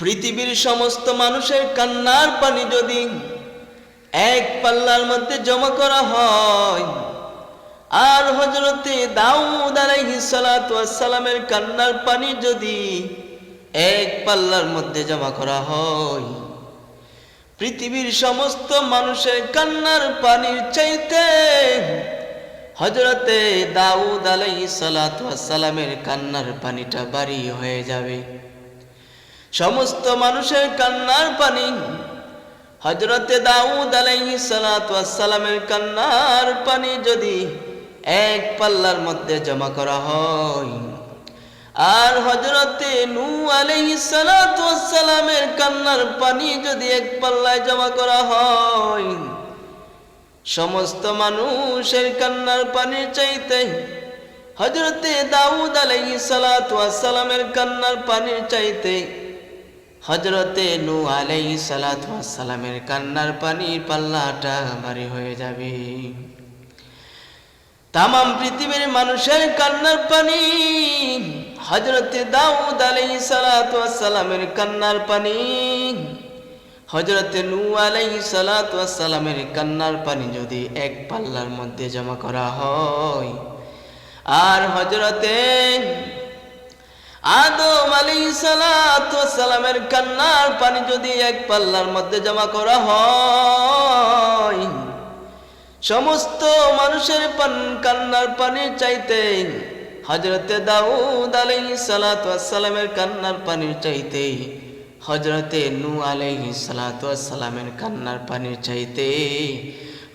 পৃথিবীর সমস্ত মানুষের কান্নার পানি যদি এক পাল্লার মধ্যে জমা করা হয়, আর হজরতে দাউদ সালামের কান্নার পানি যদি এক পাল্লার মধ্যে জমা করা হয়, পৃথিবীর সমস্ত মানুষের কান্নার পানির চাইতে হজরতে দাউদ ওয়াস সালামের কান্নার পানিটা বাড়ি হয়ে যাবে। সমস্ত মানুষের কান্নার পানি। হজরতে দাউদ ওয়াস সালামের কান্নার পানি যদি এক পাল্লার মধ্যে জমা করা হয়। আর হজরতে নু ওয়াস সালামের কান্নার পানি যদি এক পাল্লায় জমা করা হয়, সমস্ত মানুষের কান্নার পানির চাইতে হজরতে দাউদ ওয়াস সালামের কান্নার পানির চাইতে হজরতে নু আলাই সালামের কান্নার পানির পাল্লাটা ভারী হয়ে যাবে। তামাম পৃথিবীর মানুষের কান্নার পানি হজরতে দাউদ আলাই সালামের কান্নার পানি হজরতে নু আলাই সালামের কান্নার পানি যদি এক পাল্লার মধ্যে জমা করা হয়, আর হজরতে আদম আলী সালামের কান্নার পানি যদি এক পাল্লার মধ্যে জমা করা হয়, সমস্ত মানুষের পান কান্নার পানির চাইতে হজরতে দাউদ আলী সালামের কান্নার পানির চাইতে হজরতে নু আলাইহি সালামের কান্নার পানির চাইতে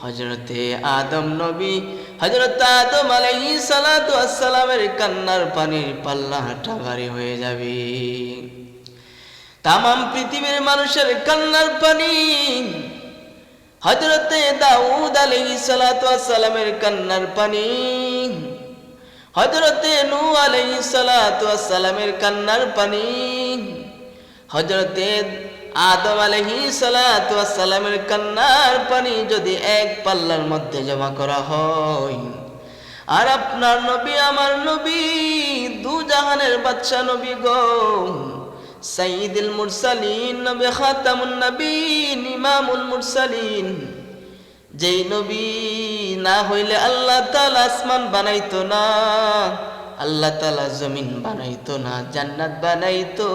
হজরতে আদম নবী হজরত আদম আলাইহি সালাতু আসসালামের কান্নার পানির পাল্লাটা ভারী হয়ে যাবে। তামাম পৃথিবীর মানুষের কান্নার পানি হজরতে দাউদ আলাইহি সালাতু আসসালামের কান্নার পানি হজরতে নূ আলাইহি সালাতু আসসালামের কান্নার পানি হজরতে আদম আলহি সালামের কান্নার পানি যদি এক পাল্লার মধ্যে জমা করা হয়, আর আপনার নবী আমার নবী, দু জাহানের বাচ্চা নবী গো সাইদুল মুরসালিন, নবী খাতামুন নবীন, ইমামুল মুরসালিন, যেই নবী না হইলে আল্লাহ তাআলা আসমান বানাইতো না আল্লাহ তালা জমিন বানাইতো না, জান্নাত বানাইতো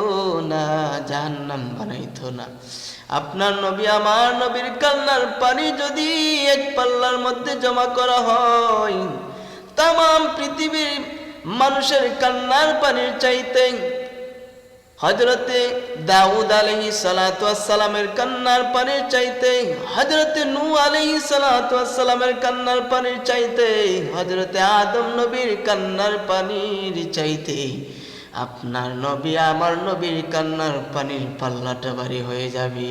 না, জাহান্নাম বানাইতো না। আপনার নবী, আমার নবীর কান্নার পানি যদি এক পাল্লার মধ্যে জমা করা হয় তাম পৃথিবীর মানুষের কান্নার পানির চাইতে হজরতে দাউদ আলহি সালামের কান্নার পানির চাইতে হজরতে নু আলহি সালামের কান্নার পানির চাইতে হজরতে আদম নবীর কান্নার পানির চাইতে, আপনার নবী আমার নবীর কান্নার পানির পাল্লাটা বাড়ি হয়ে যাবে।